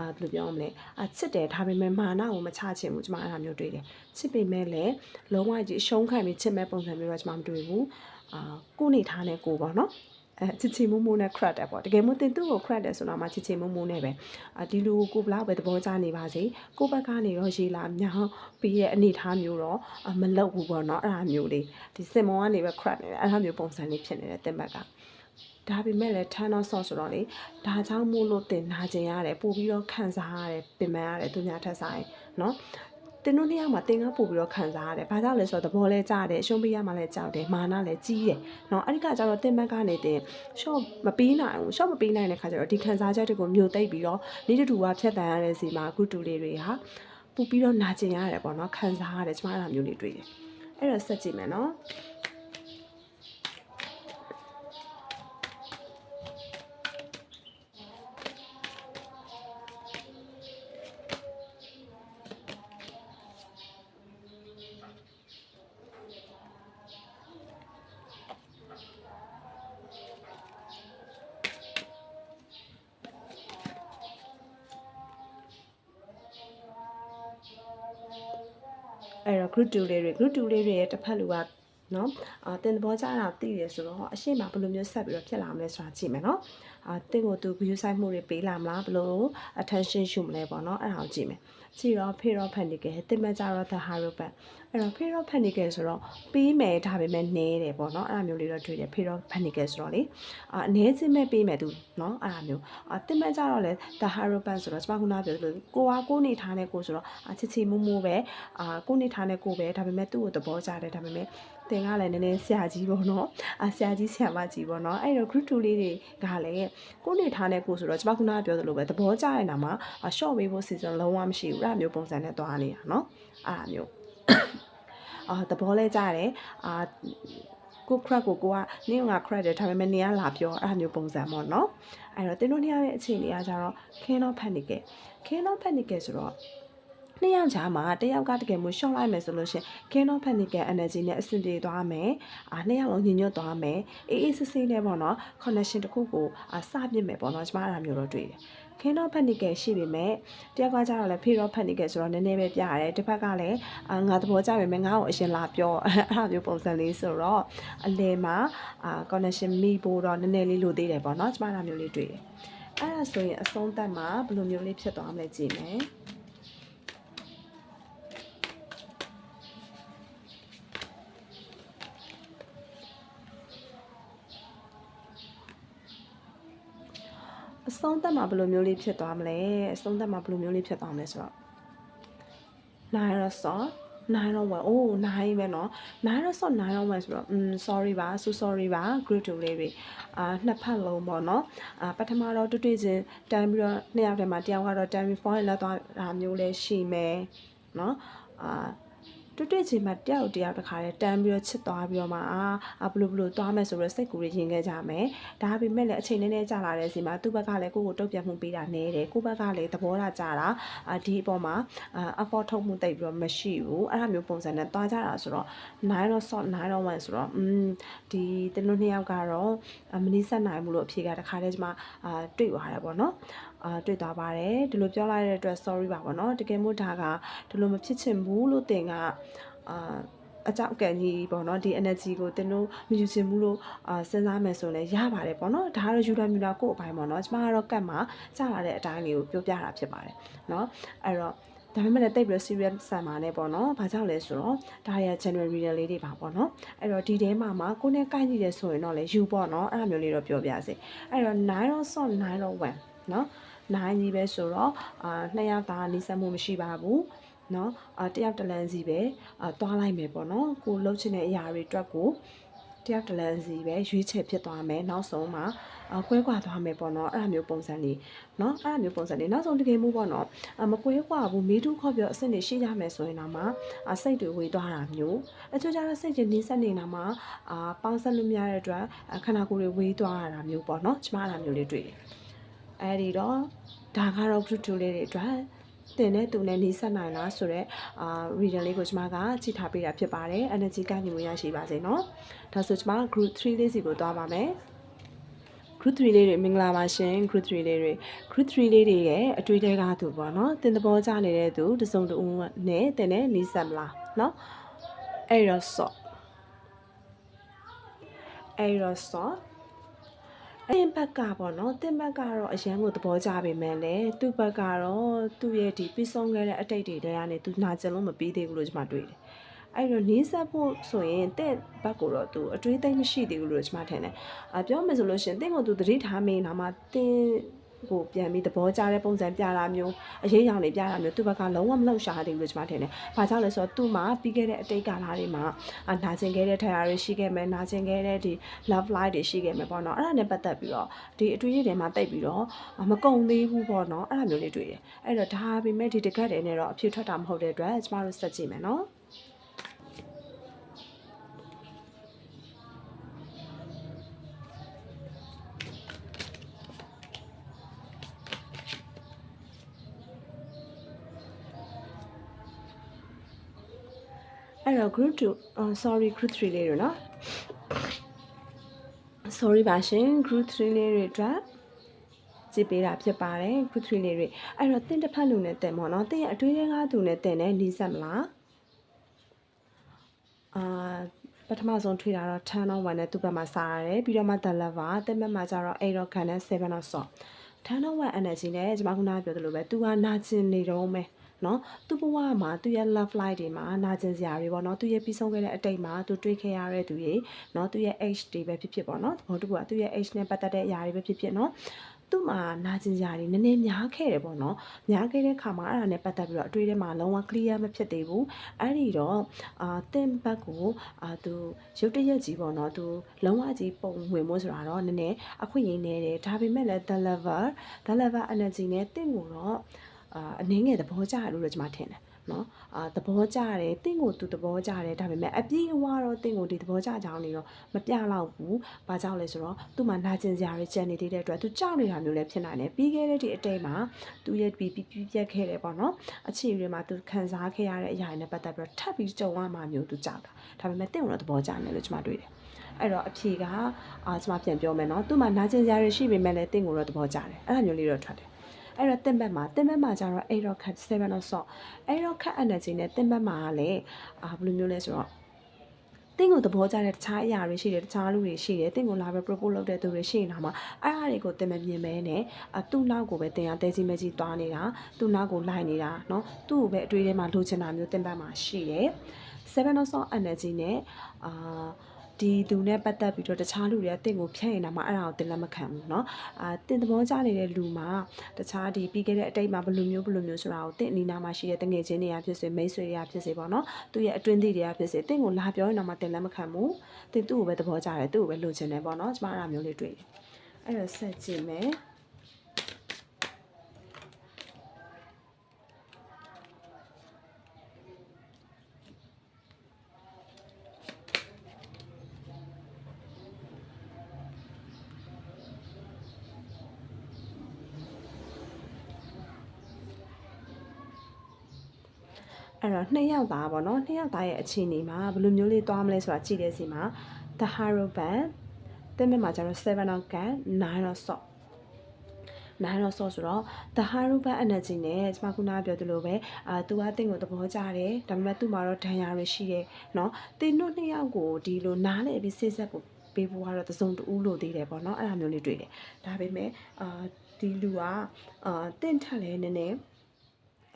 အာဘယ်လိုပြောမလဲအချစ်တယ်ဒါပေမဲ့မာနကိုမချချင်ဘူးကျွန်မအဲ့ဒါမျိုးတွေ့တယ်ချစ်ပေမဲ့လည်းလုံးဝကြီးရှုံးခံပြီးချစ်မဲ့ပုံစံမျိုးတော့ကျွန်မမတွေ့ဘူး အာကိုနေထားနဲ့ကိုပေါ့နော်အဲချစ်ချင်မှုမှုနဲ့ crack တယ်ပေါ့တကယ်မို့တင်သူ့ကို crack တယ်ဆိုတော့မှချစ်ချင်မှုမှုနဲ့ပဲအာဒီလူကိုဘလောက်ပဲသဘောကျနေပါစေကိုဘက်ကနေတော့ရေးလာမြောင်းပြီးရဲ့အနေထားမျိုးတော့မလောက်ဘူးပေါ့နော်အဲ့ဒါမျိုးလေးဒီစင်မောကနေပဲ crack နေတယ်အဲ့ဒါမျိုးပုံစံလေးဖြစ်နေတယ်တင်ဘက်ကဒါပေမဲ့လည်း turn on source ဆိုတော့လေဒါကြောင့်မို့လို့တင်နာကျင်ရတယ်ပို့ပြီးတော့ခံစားရတယ်ပင်ပန်းရတယ်သူများထက်ဆိုင်เนาะ တင်းတို့နှစ်ယောက်မှာတင်းကပို့ပြီးတော့ခံစားရတယ်။ဘာကြောင့်လဲဆိုတော့သဘောလဲကြားတယ်၊ရှုံးပေးရမှလည်းကြောက်တယ်၊မာနလည်းကြီးတယ်။နော်အဲ့ဒီကကြတော့တင်းဘက်ကနေတင်ရှော့မပေးနိုင်ဘူး။ရှော့မပေးနိုင်တဲ့ခါကျတော့ဒီခံစားချက်တွေကိုမြို့သိပ်ပြီးတော့နေတူတူကဖြတ်တန်းရတဲ့စီမှာဂရုတူလေးတွေဟာပူပြီးတော့နာကျင်ရတယ်ပေါ့နော်ခံစားရတယ်ကျမအဲ့လိုမျိုးတွေတွေ့တယ်။အဲ့တော့ဆက်ကြည့်မယ်နော်။ group 2လေးတွေ group 2လေးတွေရဲ့တစ်ဖက်လူကနော်အာတင်သဘောကျတာသိရဆိုတော့အရှိမဘယ်လိုမျိုးဆက်ပြီးတော့ဖြစ်လာမလဲဆိုတာကြည့်မယ်နော် အာတင်ကိုသူ view site မှုတွေပေးလာမလားဘယ်လို attention ရှုမလဲပေါ့နော်အဲ့ဒါကိုကြည့်မယ်ကြည့်တော့ Pharaoh Panical တင်မဲ့ကြတော့ the Hierophant အဲ့တော့ Pharaoh Panical ဆိုတော့ပေးမယ်ဒါပေမဲ့နည်းတယ်ပေါ့နော်အဲ့ဒါမျိုးလေးတော့တွေ့တယ် Pharaoh Panical ဆိုတော့လေအာအနည်းချင်းမဲ့ပေးမယ်သူနော်အဲ့ဒါမျိုးအာတင်မဲ့ကြတော့လေ the Hierophant ဆိုတော့ကျွန်မခုနပြောသလိုကိုကကိုနေထားတဲ့ကိုဆိုတော့အချစ်ချီမူမူပဲအာကိုနေထားတဲ့ကိုပဲဒါပေမဲ့သူ့ကိုသဘောကျတယ်ဒါပေမဲ့ သင်ကလည်းနည်းနည်းဆရာကြီးပေါ့နော်အဆရာကြီးဆရာမကြီးပေါ့နော်အဲ့တော့ group 2လေးတွေကလည်းကိုနေထားတဲ့ကိုဆိုတော့ကျွန်မခုနကပြောသလိုပဲသဘောကျရင်တော့မှ short ပေးဖို့ season လုံးဝမရှိဘူးအဲ့လိုမျိုးပုံစံနဲ့သွားနေတာနော်အဲ့လိုမျိုးအာသဘောလဲကြတယ်အာကို crack ကိုကိုကနင်းက crack တယ်ဒါပေမဲ့နင်းကလာပြောအဲ့လိုမျိုးပုံစံပေါ့နော်အဲ့တော့တင်းတို့နေရတဲ့အခြေအနေအကြောင်းတော့ cannot panic ခင်းတော့ panic ဆိုတော့ နှစ်ယောက်ကြားမှာတယောက်ကတကယ်မျိုးရှော့လိုက်မယ်ဆိုလို့ရှင် king of panic energy နဲ့အဆင်ပြေသွားမယ်အာနှစ်ယောက်လုံးညင်ညွတ်သွားမယ်အေးအေးဆေးဆေးနဲ့ပေါ့နော် connection တစ်ခုကိုအာစပြစ်မယ်ပေါ့နော်ကျမအဲ့ဒါမျိုးတော့တွေ့တယ်ခင်းတော့ဖက်နိကယ်ရှိပေမဲ့တယောက်ကကြတော့လည်းဖေတော့ဖက်နိကယ်ဆိုတော့နည်းနည်းပဲပြရတယ်တစ်ဖက်ကလည်းအာငါသဘောကျပေမဲ့ငါ့ကိုအရင်လာပြောအဲ့ဒါမျိုးပုံစံလေးဆိုတော့အလဲမှာအာ connection မိဖို့တော့နည်းနည်းလေးလိုသေးတယ်ပေါ့နော်ကျမအဲ့ဒါမျိုးလေးတွေ့တယ်အဲ့ဒါဆိုရင်အဆုံးသတ်မှာဘယ်လိုမျိုးလေးဖြစ်သွားမလဲကြည့်မယ် အ ဆုံးသက်မှာဘယ်လိုမျိုးလေးဖြစ်သွားမလဲအဆုံးသက်မှာဘယ်လိုမျိုးလေးဖြစ်သွားမလဲဆိုတော့နိုင်ရဆော့နိုင်တော့ဝယ်အိုးနိုင်ပဲเนาะနိုင်တော့ဆော့နိုင်တော့ဝယ်ဆိုတော့ um sorry ပါ so sorry ပါ group 2လေးတွေအာနှစ်ဖက်လုံးပေါ့เนาะအာပထမတော့တွေ့တွေ့ချင်းတန်းပြီးတော့နှစ်ယောက်တည်းမှာတယောက်ကတော့တန်းပြီး phone လက်သွားတာမျိုးလဲရှိမယ်เนาะအာ တွေ့တွေ့ချင်းမှာတယောက်တယောက်တခါလဲတန်းပြီးတော့ချစ်သွားပြီးတော့မှအာဘလို့ဘလို့သွားမယ်ဆိုတော့စိတ်ကူတွေရင်ခဲ့ကြမယ်ဒါပေမဲ့လည်းအချိန်နည်းနည်းကြာလာတဲ့စီမှာသူ့ဘက်ကလည်းကိုယ့်ကိုတုတ်ပြန်မှုပေးတာနည်းတယ်ကိုယ့်ဘက်ကလည်းသဘောထားကြတာအာဒီအပေါ်မှာအာ effort ထုတ်မှုတိတ်ပြီးတော့မရှိဘူးအဲ့ဒါမျိုးပုံစံနဲ့သွားကြတာဆိုတော့9တော့ sort 9တော့1ဆိုတော့อืมဒီတင်းတို့နှစ်ယောက်ကတော့မနီးဆက်နိုင်ဘူးလို့အဖြေကတခါတည်းကျမအာတွေ့သွားတယ်ပေါ့နော်အာတွေ့သွားပါတယ်ဒီလိုပြောလိုက်တဲ့အတွက် sorry ပါပေါ့နော်တကယ်မို့ဒါကဒီလိုမဖြစ်ချင်ဘူးလို့တင်ကအာအကြောက်ကံကြီးပေါ့နော်ဒီ energy ကိုတင်တို့မယူချင်ဘူးလို့အာစဉ်းစားမယ်ဆိုလည်းရပါတယ်ပေါ့နော်ဒါကတော့ယူလာမြူလာကို့အပိုင်းပေါ့နော်ကျမကတော့ကတ်မှာကြာလာတဲ့အတိုင်းလေးကိုပြောပြတာဖြစ်ပါတယ်နော်အဲ့တော့ဒါပေမဲ့လည်းတိတ်ပြီး serious ဆန်ပါနဲ့ပေါ့နော်။ဘာကြောင့်လဲဆိုတော့ဒါရ general reader လေးတွေပါပေါ့နော်။အဲ့တော့ဒီထဲမှာမှကိုနဲ့ကိုက်ကြည့်တယ်ဆိုရင်တော့လေယူပေါ့နော်။အဲ့လိုမျိုးလေးတော့ပြောပြစေ။အဲ့တော့9တော့ sort 9တော့1နော်။ line ကြီးပဲဆိုတော့အာနှစ်ယောက်သားနေဆက်မှုမရှိပါဘူးနော်အာတယောက်တလန်းစီပဲအာတွားလိုက်မယ်ပေါ့နော်ကိုလှုပ်ချင်တဲ့အရာတွေအတွက်ကိုတယောက်တလန်းစီပဲရွေးချယ်ဖြစ်သွားမယ်နောက်ဆုံးမှာအကွဲကွာသွားမယ်ပေါ့နော်အဲ့ဒါမျိုးပုံစံလေးနော်အဲ့ဒါမျိုးပုံစံလေးနောက်ဆုံးတကယ်မို့ပေါ့နော်မကွဲကွာဘူးမီးတူးခေါ်ပြောအဆင့်နေရှိရမယ်ဆိုရင်တော့မှစိတ်တွေဝေသွားတာမျိုးအချို့ကျတော့စိတ်ချင်းနှင်းဆက်နေတာမှအာပေါင်းဆက်လို့မရတဲ့အတွက်ခန္ဓာကိုယ်တွေဝေသွားတာမျိုးပေါ့နော်ကျမအဲ့ဒါမျိုးလေးတွေ့တယ် အဲ့ဒီတော့ဒါကတော့ group 2လေးတွေအတွက်တင်တဲ့သူနဲ့နေဆက်နိုင်လားဆိုတော့အာ reader လေးကိုကျွန်မကကြည့်ထားပေးတာဖြစ်ပါတယ် energy ကညီမရရှိပါစေเนาะဒါဆိုကျွန်မ group 3လေးစီကိုသွားပါမယ် group 3လေးတွေမင်္ဂလာပါရှင် group 3လေးတွေ group 3လေးတွေရဲ့အတွေ့အကြုံကသူပေါ့နော်တင်သဘောကျနေတဲ့သူတစုံတူနဲ့တင်တဲ့နီးစပ်မလားနော်အဲ့တော့ဆော့အဲ့တော့ဆော့ အဲ့ဘက်ကပေါ့နော်တင်ဘက်ကတော့အရန်ကိုသဘောကျပေမဲ့လည်းသူ့ဘက်ကတော့သူ့ရဲ့ဒီပြီးဆုံးခဲ့တဲ့အတိတ်တွေတဲကနေသူနာကျင်လို့မပြီးသေးဘူးလို့ကျွန်မတွေ့တယ်အဲ့တော့နီးစပ်ဖို့ဆိုရင်တဲ့ဘက်ကိုတော့သူအတွေးသိမ့်မရှိသေးဘူးလို့ကျွန်မထင်တယ်။အပြောမယ်ဆိုလို့ရှင်တင့်ကိုသူသတိထားမိနေတာမှတင်း ကိုပြန်ပြီးသဘောကျတဲ့ပုံစံပြတာမျိုးအရေးရောင်တွေပြတာမျိုးသူ့ဘက်ကလုံးဝမလှုပ်ရှားသေးဘူးလို့ကျွန်မထင်တယ်။ဘာကြောင့်လဲဆိုတော့သူ့မှာပြီးခဲ့တဲ့အတိတ်ကာလတွေမှာအာနာကျင်ခဲ့တဲ့ထရာတွေရှိခဲ့မယ်နာကျင်ခဲ့တဲ့ဒီ love life တွေရှိခဲ့မယ်ပေါ့နော်။အဲ့ဒါနဲ့ပတ်သက်ပြီးတော့ဒီအတွေ့အကြုံတွေမှာတိတ်ပြီးတော့မကုံသေးဘူးပေါ့နော်။အဲ့ဒါမျိုးလေးတွေ့တယ်။အဲ့တော့ဒါပေမဲ့ဒီတကက်တွေနဲ့တော့အဖြူထွက်တာမဟုတ်တဲ့အတွက်ကျွန်မတို့ဆက်ကြည့်မယ်နော်။ အဲ့တော့ group 2 uh, sorry group 3လေးတွေနော် sorry ပါရှင် group 3လေးတွေအတွက်ကြည့်ပေးတာဖြစ်ပါတယ် group 3လေးတွေအဲ့တော့တင်းတစ်ဖက်လူနဲ့တင်ပေါ့နော်တင်းရဲ့အတွေးထဲကားသူနဲ့တင်တယ်နီးစပ်မလားအာပထမဆုံးထွေးတာတော့10 on 1နဲ့သူ့ဘက်မှာစားရတယ်ပြီးတော့မှ the level တင်းဘက်မှာကျတော့8 on ခံနဲ့7 on soft 10 on 1 energy နဲ့ကျွန်မခုနကပြောသလိုပဲသူကနာကျင်နေတော့မယ် နော်သူ့ဘဝမှာသူ့ရဲ့ love life တွေမှာနာကျင်စရာတွေပေါ့နော်သူရဲ့ပြီးဆုံးခဲ့တဲ့အတိတ်မှာသူတွေ့ခဲ့ရတဲ့သူတွေနော်သူရဲ့ age တွေပဲဖြစ်ဖြစ်ပေါ့နော်ဘောတူကသူ့ရဲ့ age နဲ့ပတ်သက်တဲ့အရာတွေပဲဖြစ်ဖြစ်နော်သူ့မှာနာကျင်စရာတွေနည်းနည်းများခဲ့တယ်ပေါ့နော်များခဲ့တဲ့ခါမှာအဲ့ဒါနဲ့ပတ်သက်ပြီးတော့အတွေ့အထဲမှာလုံးဝ clear မဖြစ်သေးဘူးအဲ့ဒီတော့အာတင်ဘက်ကိုအာသူရုတ်တရက်ကြီးပေါ့နော်သူလုံးဝကြီးပုံဝင်မှုဆိုတာတော့နည်းနည်းအခွင့်အရေးနေတယ်ဒါပေမဲ့လည်း the level the level energy နဲ့တင့်ကိုတော့ အာအနည်းငယ်သဘောကျတယ်လို့လည်းကျွန်မထင်တယ်နော်အာသဘောကျတယ်တင့်ကိုသူသဘောကျတယ်ဒါပေမဲ့အပြည့်အဝတော့တင့်ကိုဒီသဘောကျကြောင်းနေတော့မပြတော့ဘူး။ဘာကြောင့်လဲဆိုတော့သူ့မှာနာကျင်စရာတွေကြံနေသေးတဲ့အတွက်သူကြောက်နေတာမျိုးလည်းဖြစ်နိုင်တယ်။ပြီးခဲ့တဲ့ဒီအတိတ်မှာသူရဲ့ပြီးပြီးပြက်ခဲ့တယ်ပေါ့နော်။အခြေအနေမှာသူခံစားခဲ့ရတဲ့အရာတွေနဲ့ပတ်သက်ပြီးတော့ထပ်ပြီးကြုံရမှာမျိုးသူကြောက်တာ။ဒါပေမဲ့တင့်ကိုတော့သဘောကျတယ်လို့ကျွန်မတွေ့တယ်။အဲ့တော့အဖြေကအာကျွန်မပြန်ပြောမယ်နော်သူ့မှာနာကျင်စရာတွေရှိပေမဲ့လည်းတင့်ကိုတော့သဘောကျတယ်အဲ့ဒါမျိုးလေးတော့ထွက်တယ် အဲ့တော့တင်ဘက်မှာတင်ဘက်မှာကျတော့8 rock cut 7 rock salt 8 rock cut energy နဲ့တင်ဘက်မှာကလည်းအာဘယ်လိုမျိုးလဲဆိုတော့တင်းကိုသဘောကျတဲ့တခြားအရာတွေရှိတယ်တခြားလူတွေရှိတယ်တင်းကိုလာပဲ propose လုပ်တဲ့သူတွေရှိနေတာမှာအဲ့အားတွေကိုတင်မမြင်မဲနဲ့အသူ့နောက်ကိုပဲတင်ရတဲစီမကြီးသွားနေတာသူ့နောက်ကိုလိုက်နေတာเนาะသူ့ကိုပဲအတွေးထဲမှာလိုချင်တာမျိုးတင်ဘက်မှာရှိတယ်7 of salt energy နဲ့အာ ဒီသူနဲ့ပတ်သက်ပြီးတော့တခြားလူတွေကတင့်ကိုဖျက်ရင်တော့မှအဲ့ဒါကိုတင်လက်မခံဘူးเนาะအာတင်သဘောကျနေတဲ့လူမှာတခြားဒီပြီးခဲ့တဲ့အတိတ်မှာဘယ်လိုမျိုးဘယ်လိုမျိုးဆိုတာကိုတင့်အနီးနားမှာရှိတဲ့တငယ်ချင်းတွေကဖြစ်စေမိတ်ဆွေတွေကဖြစ်စေပေါ့เนาะသူရဲ့အတွင်းသိတွေကဖြစ်စေတင့်ကိုလာပြောရင်တော့မှတင်လက်မခံဘူးတင်သူ့ကိုပဲသဘောကျတယ်သူ့ကိုပဲလိုချင်တယ်ပေါ့เนาะကျမအဲ့ဒါမျိုးလေးတွေ့တယ်အဲ့တော့ဆက်ကြည့်မယ် တော့နှစ်ယောက်သားပေါ့နော်နှစ်ယောက်သားရဲ့အခြေအနေမှာဘယ်လိုမျိုးလေးသွားမလဲဆိုတာကြည့်တဲ့စီမှာ the haraban တဲ့မဲ့မှာကျတော့7 of can 9 of salt နိုင်တော့ဆော့ဆိုတော့ the haruba energy နဲ့ကျွန်မခုနကပြောသလိုပဲအာသူကတင့်ကိုသဘောကျတယ်ဒါပေမဲ့သူ့မှာတော့ဒဏ်ရာတွေရှိတယ်เนาะတင်တို့နှစ်ယောက်ကိုဒီလိုနားလည်ပြီးစိတ်ဆက်ကိုပေးဖို့ကတော့သစုံတူလို့သေးတယ်ပေါ့เนาะအဲ့ဒါမျိုးလေးတွေ့တယ်ဒါပေမဲ့အာဒီလူကအာတင့်ထက်လဲနည်းနည်း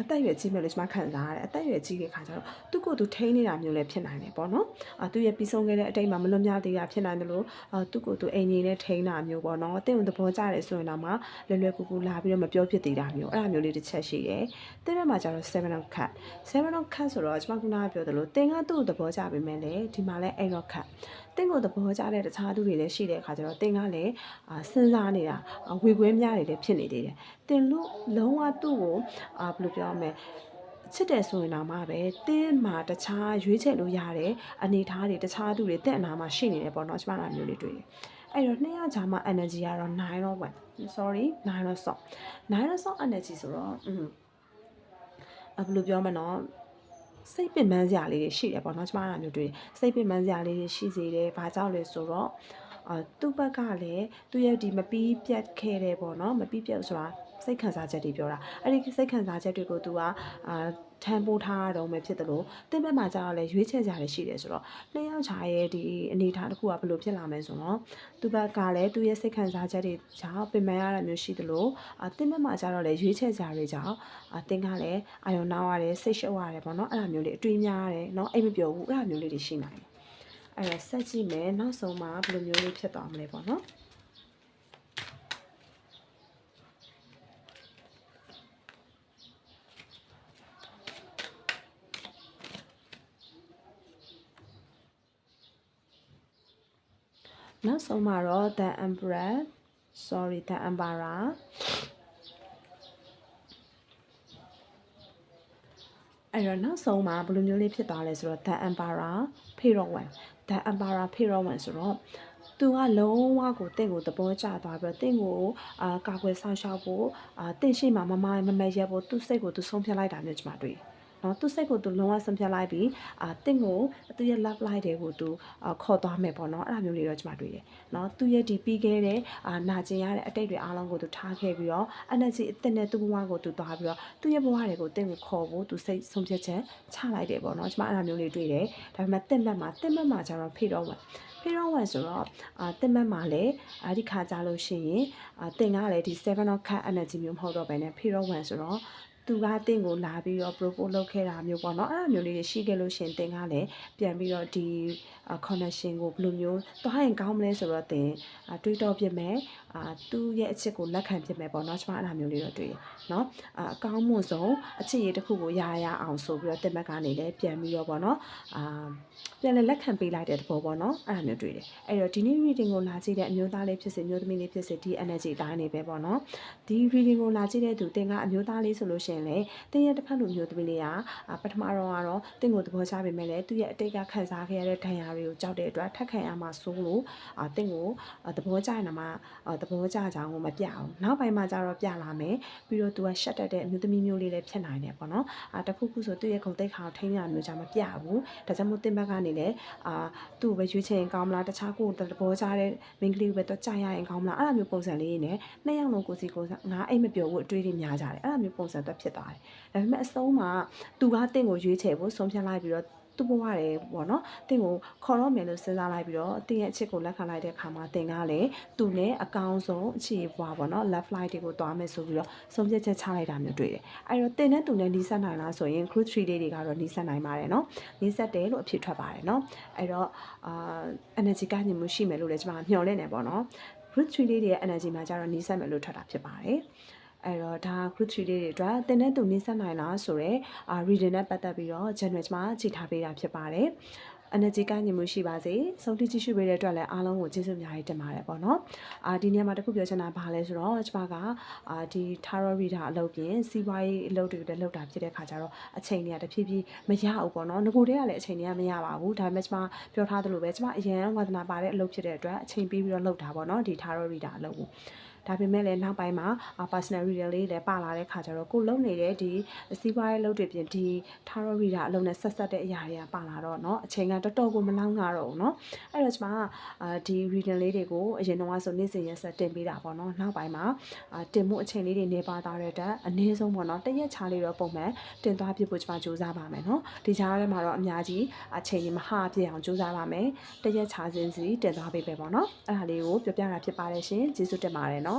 အသက်အရွယ်ကြီးမယ်လို့ကျွန်မခံစားရတယ်အသက်အရွယ်ကြီးတဲ့ခါကျတော့သူ့ကိုယ်သူထိန်းနေတာမျိုးလည်းဖြစ်နိုင်တယ်ပေါ့နော်အာသူရဲ့ပြီးဆုံးခဲ့တဲ့အတိတ်မှာမလွတ်မြောက်သေးတာဖြစ်နိုင်တယ်လို့အာသူ့ကိုယ်သူအိမ်ကြီးနဲ့ထိန်းတာမျိုးပေါ့နော်အတင်းကိုသဘောကျတယ်ဆိုရင်တော့မှလွယ်လွယ်ကူကူလာပြီးတော့မပြောဖြစ်သေးတာမျိုးအဲ့ဒါမျိုးလေးတစ်ချက်ရှိတယ်တင်းဘက်မှာကျတော့7 of cut 7 of cut ဆိုတော့ကျွန်မခုနကပြောသလိုတင်ကသူ့ကိုသဘောကျပေမဲ့လည်းဒီမှာလည်း8 of cut တင့်ကိုသဘောကျတဲ့တခြားသူတွေလည်းရှိတဲ့အခါကျတော့တင်ကလည်းအာစဉ်းစားနေတာဝေခွဲများတွေလည်းဖြစ်နေသေးတယ်တင်လို့လုံးဝသူ့ကိုအာဘယ်လိုပြောရမလဲချစ်တယ်ဆိုရင်တော့မှပဲတင်းမှာတခြားရွေးချယ်လို့ရတဲ့အနေထားတွေတခြားသူတွေတက်အနာမှာရှိနေတယ်ပေါ့နော်ကျမတို့မျိုးလေးတွေ့တယ်အဲ့တော့နှစ်ယောက်ကြာမှ energy ကတော့9တော့1 sorry 9တော့ soft 9တော့ soft energy ဆိုတော့อืมအဘယ်လိုပြောမလဲနော် စိတ်ပင်ပန်းစရာလေးတွေရှိတယ်ပေါ့နော်ကျမတို့မျိုးတွေ့တယ်စိတ်ပင်ပန်းစရာလေးတွေရှိစေတယ်ဘာကြောင့်လဲဆိုတော့အာသူ့ဘက်ကလည်းသူ့ရဲ့ဒီမပြီးပြတ်ခဲ့တဲ့ပေါ့နော်မပြီးပြတ်ဆိုတာစိတ်ခံစားချက်တွေပြောတာအဲ့ဒီစိတ်ခံစားချက်တွေကိုသူကအာ ထမ်းပိုးထားတော့မှဖြစ်တယ်လို့တင်းဘက်မှာကြာတော့လည်းရွေးချယ်ကြရရှိတယ်ဆိုတော့နှစ်ယောက်ချာရဲ့ဒီအနေအထားတစ်ခုကဘယ်လိုဖြစ်လာမလဲဆိုတော့သူ့ဘက်ကလည်းသူ့ရဲ့စိတ်ခံစားချက်တွေကြောင့်ပင်ပန်းရတာမျိုးရှိတယ်လို့အတင်းဘက်မှာကြာတော့လည်းရွေးချယ်ကြတွေကြောင့်အတင်းကလည်းအာရုံနောက်ရတယ်စိတ်ရှုပ်ရတယ်ပေါ့နော်အဲ့လိုမျိုးလေးအတွေးများရတယ်နော်အိမ်မပြောဘူးအဲ့လိုမျိုးလေးတွေရှိနိုင်တယ်အဲ့ဒါဆက်ကြည့်မယ်နောက်ဆုံးမှဘယ်လိုမျိုးလေးဖြစ်သွားမလဲပေါ့နော် နောက်ဆုံးမှာတော့ the emperor sorry the emperor အဲ့တော့နောက်ဆုံးမှာဘယ်လိုမျိုးလေးဖြစ်သွားလဲဆိုတော့ the emperor pharaoh 1 the emperor pharaoh 1ဆိုတော့သူကလုံးဝကိုတင့်ကိုသဘောကျသွားပြီးတော့တင့်ကိုအာကာကွယ်ဆောင်ရှောက်ဖို့အာတင့်ရှိမှမမမမရက်ဖို့သူ့စိတ်ကိုသူဆုံးဖြတ်လိုက်တာမျိုးကျွန်မတွေ့တယ် နော်သူစိတ်ကိုသူလုံးဝဆုံးဖြတ်လိုက်ပြီးအာတင့်ကိုသူရဲ့ love life တွေကိုသူအာခေါ်သွားမယ်ပေါ့နော်အဲ့ဒါမျိုးလေးတော့ကျွန်မတွေ့တယ်နော်သူရဲ့ဒီပြီးခဲ့တဲ့အာနာကျင်ရတဲ့အတိတ်တွေအားလုံးကိုသူထားခဲ့ပြီးတော့ energy အသက်နဲ့သူ့ဘဝကိုသူသွားပြီးတော့သူ့ရဲ့ဘဝတွေကိုတင့်ကိုခေါ်ဖို့သူစိတ်ဆုံးဖြတ်ချက်ချလိုက်တယ်ပေါ့နော်ကျွန်မအဲ့ဒါမျိုးလေးတွေ့တယ်ဒါပေမဲ့တင့်ဘက်မှာတင့်ဘက်မှာကျတော့ဖေတော့ဝင်ဖေတော့ဝင်ဆိုတော့အာတင့်ဘက်မှာလည်းအာဒီခါကြလို့ရှိရင်အာတင်ကလည်းဒီ7 of cup energy မျိုးမဟုတ်တော့ဘဲနဲ့ဖေတော့ဝင်ဆိုတော့ သူကတင့်ကိုလာပြီးတော့ propose လုပ်ခဲ့တာမျိုးပေါ့နော်အဲ့ဒါမျိုးလေးတွေရှိခဲ့လို့ရှရင်တင်ကလည်းပြန်ပြီးတော့ဒီ connection ကိုဘယ်လိုမျိုးသွားရင်ကောင်းမလဲဆိုတော့တင်တွေးတော့ပြမယ်အာသူ့ရဲ့အချစ်ကိုလက်ခံပြမယ်ပေါ့နော်ကျွန်မအဲ့ဒါမျိုးလေးတော့တွေ့ရနော်အာအကောင်းမှုဆုံးအချစ်ရည်တစ်ခုကိုရရအောင်ဆိုပြီးတော့တင်ဘက်ကနေလည်းပြန်ပြီးတော့ပေါ့နော်အာပြန်လည်းလက်ခံပေးလိုက်တဲ့သဘောပေါ့နော်အဲ့ဒါမျိုးတွေ့တယ်အဲ့တော့ဒီနေ့ reading ကိုလာကြည့်တဲ့အမျိုးသားလေးဖြစ်စေမျိုးသမီးလေးဖြစ်စေဒီ energy အတိုင်းနေပဲပေါ့နော်ဒီ reading ကိုလာကြည့်တဲ့သူတင်ကအမျိုးသားလေးဆိုလို့ရှိရင်လေတင်ရဲ့တစ်ဖက်လူမျိုးသမီးလေးကအာပထမတော့ကတော့တင်ကိုသဘောချပေမဲ့လည်းသူ့ရဲ့အတိတ်ကခံစားခဲ့ရတဲ့ဒဏ်ရာတွေကိုကြောက်တဲ့အတွက်ထက်ခံရမှာစိုးလို့အာတင်ကိုသဘောကျရင်မှသဘောကျကြအောင်မပြအောင်နောက်ပိုင်းမှာကျတော့ပြလာမယ်ပြီးတော့သူကရှက်တတ်တဲ့အမျိုးသမီးမျိုးလေးလည်းဖြစ်နိုင်တယ်ပေါ့နော်အာတခုခုဆိုသူ့ရဲ့ဂုဏ်သိက္ခာကိုထိန်းရမျိုးကြမပြဘူးဒါကြောင့်မို့တင်ဘက်ကနေလည်းအာသူ့ကိုပဲရွေးချယ်ရင်ကောင်းမလားတခြားကိုသဘောကျတဲ့မိန်းကလေးကိုပဲတော့ကြာရရင်ကောင်းမလားအဲ့လိုမျိုးပုံစံလေးနဲ့နှစ်ယောက်လုံးကိုစီကိုငါအိတ်မပြောဘူးအတွေးတွေများကြတယ်အဲ့လိုမျိုးပုံစံတော့ဖြစ်သွားတယ်ဒါပေမဲ့အဆုံးမှာသူကတင့်ကိုရွေးချယ်ဖို့ဆုံးဖြတ်လိုက်ပြီးတော့သူ့ဘဝတွေပေါ့နော်တင်ကိုခေါ်တော့မယ်လို့စဉ်းစားလိုက်ပြီးတော့တင်ရဲ့အချစ်ကိုလက်ခံလိုက်တဲ့အခါမှာတင်ကလည်းသူနဲ့အကောင်းဆုံးအခြေဘဝပေါ့နော် left light တွေကိုတွားမယ်ဆိုပြီးတော့ဆုံးဖြတ်ချက်ချလိုက်တာမျိုးတွေ့တယ်အဲ့တော့တင်နဲ့သူနဲ့နီးစပ်နိုင်လားဆိုရင် crew 3 day တွေကတော့နီးစပ်နိုင်ပါတယ်နော်နီးစပ်တယ်လို့အဖြစ်ထွက်ပါတယ်နော်အဲ့တော့အာ energy ကညင်မှုရှိမယ်လို့လည်းကျွန်မမျှော်လင့်နေပေါ့နော် group 3လေးတွေရဲ့ energy မှာကျတော့နီးစပ်မယ်လို့ထွက်တာဖြစ်ပါတယ် အဲ့တော့ဒါ group 3လေးတွေအတွက်တင်တဲ့သူနင်းဆက်နိုင်လားဆိုတော့အာ reading နဲ့ပတ်သက်ပြီးတော့ channel မှာကြည့်ထားပေးတာဖြစ်ပါတယ် energy ကညင်မှုရှိပါစေဆုံးဖြတ်ကြည့်ရှုပေးတဲ့အတွက်လည်းအားလုံးကိုကျေးဇူးအများကြီးတင်ပါတယ်ပေါ့နော်အာဒီနေရာမှာတခုပြောချင်တာဘာလဲဆိုတော့ကျွန်မကအာဒီ tarot reader အလုပ်ပြင်စီးပွားရေးအလုပ်တွေလည်းလုပ်တာဖြစ်တဲ့ခါကျတော့အချိန်တွေကတဖြည်းဖြည်းမရဘူးပေါ့နော်ငကိုတည်းကလည်းအချိန်တွေကမရပါဘူးဒါပေမဲ့ကျွန်မပြောထားသလိုပဲကျွန်မအရန်ဝါသနာပါတဲ့အလုပ်ဖြစ်တဲ့အတွက်အချိန်ပေးပြီးတော့လုပ်တာပေါ့နော်ဒီ tarot reader အလုပ်ကို ဒါပေမဲ့လည်းနောက်ပိုင်းမှာ personal reader လေးလည်းပါလာတဲ့ခါကျတော့ကိုလုံနေတဲ့ဒီစီးပွားရေးလုပ်တွေပြင်ဒီ tarot reader အလုံးနဲ့ဆက်ဆက်တဲ့အရာတွေကပါလာတော့เนาะအချိန်ကတော်တော်ကိုမလောက်ငါတော့ဘူးเนาะအဲ့တော့ကျွန်မအာဒီ reading လေးတွေကိုအရင်တော့ဆိုနေ့စဉ်ရက်ဆက်တင်ပေးတာပေါ့เนาะနောက်ပိုင်းမှာအာတင်မှုအချိန်လေးတွေနေပါသွားတဲ့အတွက်အနည်းဆုံးပေါ့เนาะတရက်ချားလေးတော့ပုံမှန်တင်သွားပြဖို့ကျွန်မစူးစမ်းပါမယ်เนาะဒီကြားထဲမှာတော့အများကြီးအချိန်ကြီးမဟာပြည့်အောင်စူးစမ်းပါမယ်တရက်ချားစင်းစီတင်သွားပေးပဲပေါ့เนาะအဲ့ဒါလေးကိုပြောပြတာဖြစ်ပါတယ်ရှင်ကျေးဇူးတင်ပါတယ်เนาะ